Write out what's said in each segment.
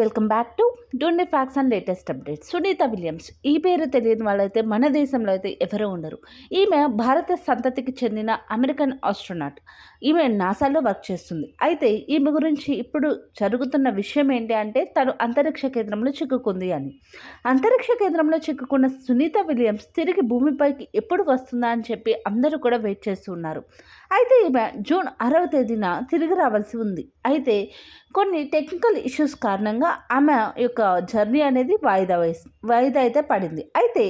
Welcome back to don't facts and latest updates. Sunita Williams ఈ పేరు తెలియని వాళ్ళైతే మన దేశంలో అయితే ఎవరూ ఉండరు. ఈమె భారత సంతతికి చెందిన అమెరికన్ ఆస్ట్రోనాట్. ఈమె నాసాలో వర్క్ చేస్తుంది. అయితే ఈమె గురించి ఇప్పుడు జరుగుతున్న విషయం ఏంటి అంటే తను అంతరిక్ష కేంద్రంలో చిక్కుకుంది అని. అంతరిక్ష కేంద్రంలో చిక్కుకున్న సునీత విలియమ్స్ తిరిగి భూమిపైకి ఎప్పుడు వస్తుందా అని చెప్పి అందరూ కూడా వెయిట్ చేస్తున్నారు అయితే ఈమె జూన్ ఆరవ తేదీన తిరిగి రావాల్సి ఉంది. అయితే కొన్ని టెక్నికల్ ఇష్యూస్ కారణంగా ఆమె యొక్క జర్నీ అనేది వాయిదా వేసి వాయిదా అయితే పడింది. అయితే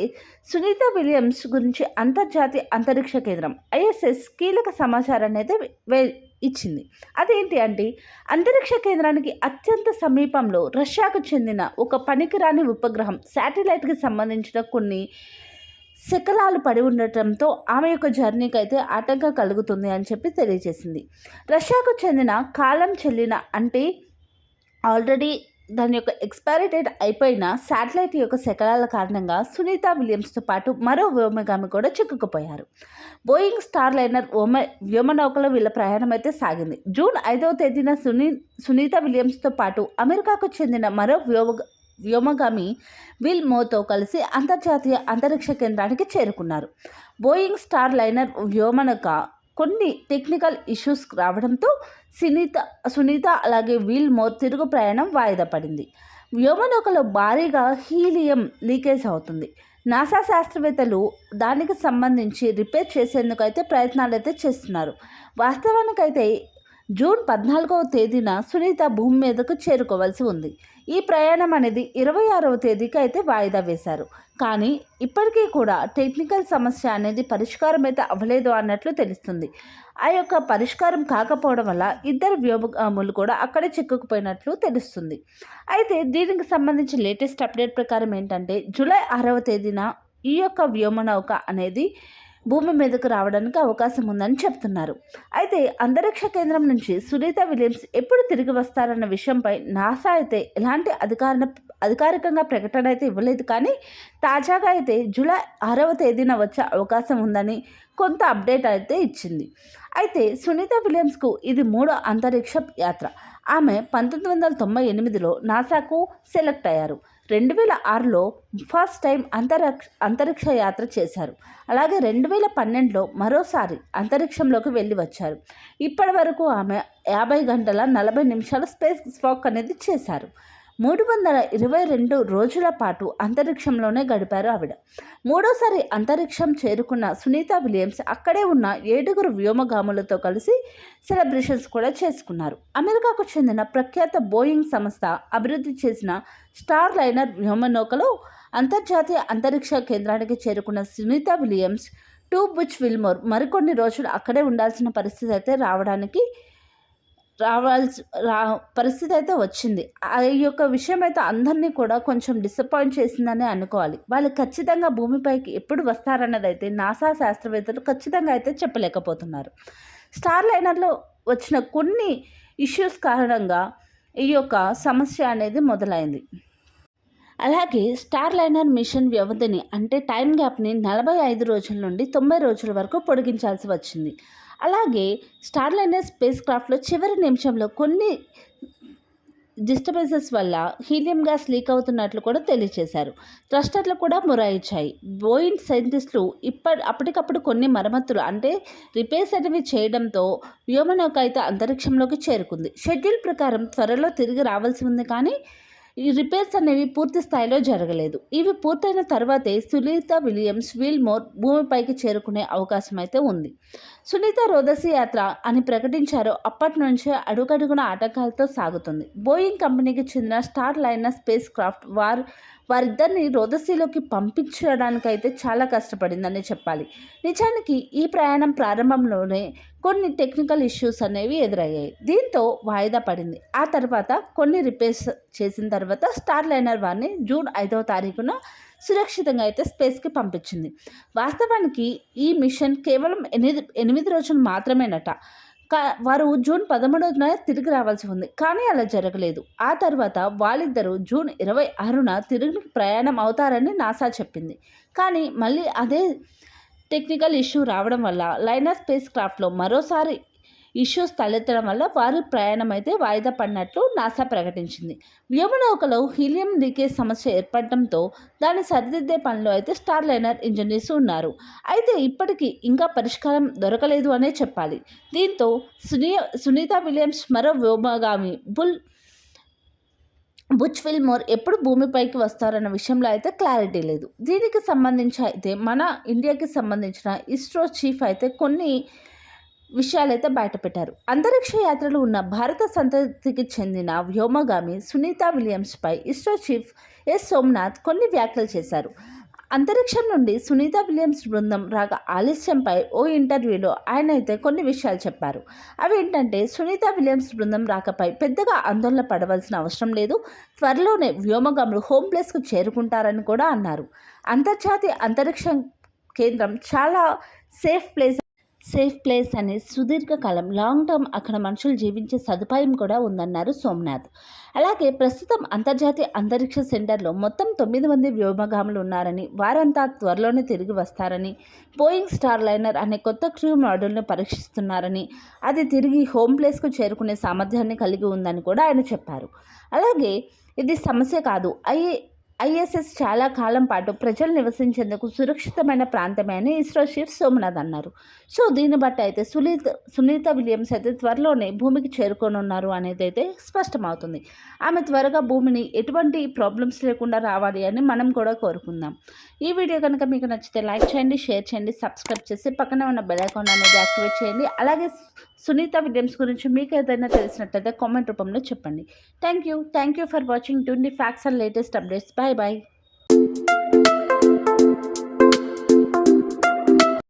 సునీత విలియమ్స్ గురించి అంతర్జాతీయ అంతరిక్ష కేంద్రం ఐఎస్ఎస్ కీలక సమాచారాన్ని అయితే వే ఇచ్చింది. అదేంటి అంటే అంతరిక్ష కేంద్రానికి అత్యంత సమీపంలో రష్యాకు చెందిన ఒక పనికిరాని ఉపగ్రహం శాటిలైట్కి సంబంధించిన కొన్ని శకలాలు పడి ఉండటంతో ఆమె యొక్క జర్నీకి అయితే ఆటంకం కలుగుతుంది అని చెప్పి తెలియజేసింది. రష్యాకు చెందిన కాలం చెల్లిన అంటే ఆల్రెడీ దాని యొక్క ఎక్స్పైరీ డేట్ అయిపోయిన శాటిలైట్ యొక్క శకలాల కారణంగా సునీత విలియమ్స్తో పాటు మరో వ్యోమగామి కూడా చిక్కుకుపోయారు. బోయింగ్ స్టార్ లైనర్ ఓమ వ్యోమనౌకలో వీళ్ళ ప్రయాణం అయితే సాగింది. జూన్ ఐదవ తేదీన సునీ సునీత విలియమ్స్తో పాటు అమెరికాకు చెందిన మరో వ్యోమ వ్యోమగామి విల్ మోతో కలిసి అంతర్జాతీయ అంతరిక్ష కేంద్రానికి చేరుకున్నారు. బోయింగ్ స్టార్ లైనర్ వ్యోమనక కొన్ని టెక్నికల్ ఇష్యూస్ రావడంతో సునీత సునీత అలాగే వీల్ మోర్ తిరుగు ప్రయాణం వాయిదా పడింది. వ్యోమనౌకలో భారీగా హీలియం లీకేజ్ అవుతుంది. నాసా శాస్త్రవేత్తలు దానికి సంబంధించి రిపేర్ చేసేందుకు అయితే ప్రయత్నాలు అయితే చేస్తున్నారు. వాస్తవానికైతే జూన్ పద్నాలుగవ తేదీన సునీత భూమి మీదకు చేరుకోవాల్సి ఉంది. ఈ ప్రయాణం అనేది ఇరవై ఆరవ తేదీకి అయితే వాయిదా వేశారు. కానీ ఇప్పటికీ కూడా టెక్నికల్ సమస్య అనేది పరిష్కారం అయితే అవ్వలేదు అన్నట్లు తెలుస్తుంది. ఆ యొక్క పరిష్కారం కాకపోవడం వల్ల ఇద్దరు వ్యోమగాములు కూడా అక్కడే చిక్కుకుపోయినట్లు తెలుస్తుంది. అయితే దీనికి సంబంధించి లేటెస్ట్ అప్డేట్ ప్రకారం ఏంటంటే జూలై ఆరవ తేదీన ఈ యొక్క వ్యోమనౌక అనేది భూమి మీదకు రావడానికి అవకాశం ఉందని చెప్తున్నారు. అయితే అంతరిక్ష కేంద్రం నుంచి సునీత విలియమ్స్ ఎప్పుడు తిరిగి వస్తారన్న విషయంపై నాసా అయితే ఎలాంటి అధికార అధికారికంగా ప్రకటన అయితే ఇవ్వలేదు. కానీ తాజాగా అయితే జూలై ఆరవ తేదీన వచ్చే అవకాశం ఉందని కొంత అప్డేట్ అయితే ఇచ్చింది. అయితే సునీత విలియమ్స్కు ఇది మూడో అంతరిక్ష యాత్ర. ఆమె పంతొమ్మిది వందల తొంభై ఎనిమిదిలో నాసాకు సెలెక్ట్ అయ్యారు. రెండు వేల ఆరులో ఫస్ట్ టైం అంతరిక్ష అంతరిక్ష యాత్ర చేశారు. అలాగే రెండు వేల పన్నెండులో మరోసారి అంతరిక్షంలోకి వెళ్ళి వచ్చారు. ఇప్పటి వరకు ఆమె యాభై గంటల నలభై నిమిషాల స్పేస్ వాక్ అనేది చేశారు. మూడు వందల ఇరవై రెండు రోజుల పాటు అంతరిక్షంలోనే గడిపారు ఆవిడ. మూడోసారి అంతరిక్షం చేరుకున్న సునీత విలియమ్స్ అక్కడే ఉన్న ఏడుగురు వ్యోమగాములతో కలిసి సెలబ్రేషన్స్ కూడా చేసుకున్నారు. అమెరికాకు చెందిన ప్రఖ్యాత బోయింగ్ సంస్థ అభివృద్ధి చేసిన స్టార్ లైనర్ వ్యోమనౌకలో అంతర్జాతీయ అంతరిక్ష కేంద్రానికి చేరుకున్న సునీత విలియమ్స్ టూ బుచ్ విల్మోర్ మరికొన్ని రోజులు అక్కడే ఉండాల్సిన పరిస్థితి అయితే రావడానికి రావాల్సి రా పరిస్థితి అయితే వచ్చింది. ఆ యొక్క విషయం అయితే అందరినీ కూడా కొంచెం డిసప్పాయింట్ చేసిందని అనుకోవాలి. వాళ్ళు ఖచ్చితంగా భూమిపైకి ఎప్పుడు వస్తారన్నది అయితే నాసా శాస్త్రవేత్తలు ఖచ్చితంగా అయితే చెప్పలేకపోతున్నారు. స్టార్ లైనర్లో వచ్చిన కొన్ని ఇష్యూస్ కారణంగా ఈ యొక్క సమస్య అనేది మొదలైంది. అలాగే స్టార్ లైనర్ మిషన్ వ్యవధిని అంటే టైం గ్యాప్ని నలభై ఐదు రోజుల నుండి తొంభై రోజుల వరకు పొడిగించాల్సి వచ్చింది. అలాగే స్టార్ లైనర్ స్పేస్ క్రాఫ్ట్లో చివరి నిమిషంలో కొన్ని డిస్టర్బెన్సెస్ వల్ల హీలియం గ్యాస్ లీక్ అవుతున్నట్లు కూడా తెలియజేశారు థ్రస్టర్లు కూడా మురాయించాయి. బోయింగ్ సైంటిస్టులు ఇప్పటి అప్పటికప్పుడు కొన్ని మరమ్మతులు అంటే రిపేర్స్ అనేవి చేయడంతో వ్యోమనౌక అయితే అంతరిక్షంలోకి చేరుకుంది. షెడ్యూల్ ప్రకారం త్వరలో తిరిగి రావాల్సి ఉంది కానీ ఈ రిపేర్స్ అనేవి పూర్తి స్థాయిలో జరగలేదు. ఇవి పూర్తయిన తర్వాతే సునీత విలియమ్స్ విల్మోర్ భూమిపైకి చేరుకునే అవకాశం అయితే ఉంది. సునీత రోదసి యాత్ర అని ప్రకటించారో. అప్పటి నుంచే అడుగడుగున ఆటంకాలతో సాగుతుంది. బోయింగ్ కంపెనీకి చెందిన స్టార్ లైనర్ స్పేస్ క్రాఫ్ట్ వారు వారిద్దరిని రోదసీలోకి పంపించడానికైతే చాలా కష్టపడిందని చెప్పాలి. నిజానికి ఈ ప్రయాణం ప్రారంభంలోనే కొన్ని టెక్నికల్ ఇష్యూస్ అనేవి ఎదురయ్యాయి. దీంతో వాయిదా పడింది. ఆ తర్వాత కొన్ని రిపేర్స్ చేసిన తర్వాత స్టార్ లైనర్ వారిని జూన్ ఐదవ తారీఖున సురక్షితంగా అయితే స్పేస్కి పంపించింది. వాస్తవానికి ఈ మిషన్ కేవలం ఎనిమిది ఎనిమిది రోజులు మాత్రమేనట. కా వారు జూన్ పదమూడున తిరిగి రావాల్సి ఉంది. కానీ అలా జరగలేదు. ఆ తర్వాత వాళ్ళిద్దరూ జూన్ ఇరవై ఆరున తిరిగి ప్రయాణం అవుతారని నాసా చెప్పింది. కానీ మళ్ళీ అదే టెక్నికల్ ఇష్యూ రావడం వల్ల లైనా స్పేస్ క్రాఫ్ట్లో మరోసారి ఇష్యూస్ తలెత్తడం వల్ల వారి ప్రయాణం అయితే వాయిదా పడినట్లు నాసా ప్రకటించింది. వ్యోమనౌకలో హీలియం లీకేజ్ సమస్య ఏర్పడటంతో దాన్ని సరిదిద్దే పనిలో అయితే స్టార్ లైనర్ ఇంజనీర్స్ ఉన్నారు. అయితే ఇప్పటికీ ఇంకా పరిష్కారం దొరకలేదు అనే చెప్పాలి. దీంతో సునీ సునీత విలియమ్స్ మరో వ్యోమగామి బుల్ బుచ్ ఫిల్మోర్ ఎప్పుడు భూమిపైకి వస్తారన్న విషయంలో అయితే క్లారిటీ లేదు. దీనికి సంబంధించి అయితే మన ఇండియాకి సంబంధించిన ఇస్రో చీఫ్ అయితే కొన్ని విషయాలైతే బయటపెట్టారు అంతరిక్ష యాత్రలు ఉన్న భారత సంతతికి చెందిన వ్యోమగామి సునీత విలియమ్స్పై ఇస్రో చీఫ్ ఎస్ సోమనాథ్ కొన్ని వ్యాఖ్యలు చేశారు. అంతరిక్షం నుండి సునీత విలియమ్స్ బృందం రాక ఆలస్యంపై ఓ ఇంటర్వ్యూలో ఆయన అయితే కొన్ని విషయాలు చెప్పారు. అవి ఏంటంటే సునీత విలియమ్స్ బృందం రాకపై పెద్దగా ఆందోళన పడవలసిన అవసరం లేదు. త్వరలోనే వ్యోమగాములు హోమ్ ప్లేస్కు చేరుకుంటారని కూడా అన్నారు. అంతర్జాతీయ అంతరిక్ష కేంద్రం చాలా సేఫ్ ప్లేస్ సేఫ్ ప్లేస్ అని సుదీర్ఘకాలం లాంగ్ టర్మ్ అక్కడ మనుషులు జీవించే సదుపాయం కూడా ఉందన్నారు సోమనాథ్. అలాగే ప్రస్తుతం అంతర్జాతీయ అంతరిక్ష సెంటర్లో మొత్తం తొమ్మిది మంది వ్యోమగాములు ఉన్నారని వారంతా త్వరలోనే తిరిగి వస్తారని బోయింగ్ స్టార్ లైనర్ అనే కొత్త క్రూ మోడల్ను పరీక్షిస్తున్నారని అది తిరిగి హోమ్ ప్లేస్కు చేరుకునే సామర్థ్యాన్ని కలిగి ఉందని కూడా ఆయన చెప్పారు. అలాగే ఇది సమస్య కాదు ఐ ఐఎస్ఎస్ చాలా కాలం పాటు ప్రజలు నివసించేందుకు సురక్షితమైన ప్రాంతమే అని ఇస్రో చీఫ్ సోమనాథ్ అన్నారు. సో దీన్ని బట్టి అయితే సునీత సునీత విలియమ్స్ అయితే త్వరలోనే భూమికి చేరుకోనున్నారు అనేది అయితే స్పష్టమవుతుంది. ఆమె త్వరగా భూమిని ఎటువంటి ప్రాబ్లమ్స్ లేకుండా రావాలి అని మనం కూడా కోరుకుందాం. ఈ వీడియో కనుక మీకు నచ్చితే లైక్ చేయండి షేర్ చేయండి సబ్స్క్రైబ్ చేసి పక్కన ఉన్న బెల్ ఐకాన్ అనేది యాక్టివేట్ చేయండి. అలాగే సునీత విలియమ్స్ గురించి మీకు ఏదైనా తెలిసినట్లయితే కామెంట్ రూపంలో చెప్పండి. Thank you. Thank you for watching. Twenty facts and latest updates. Bye bye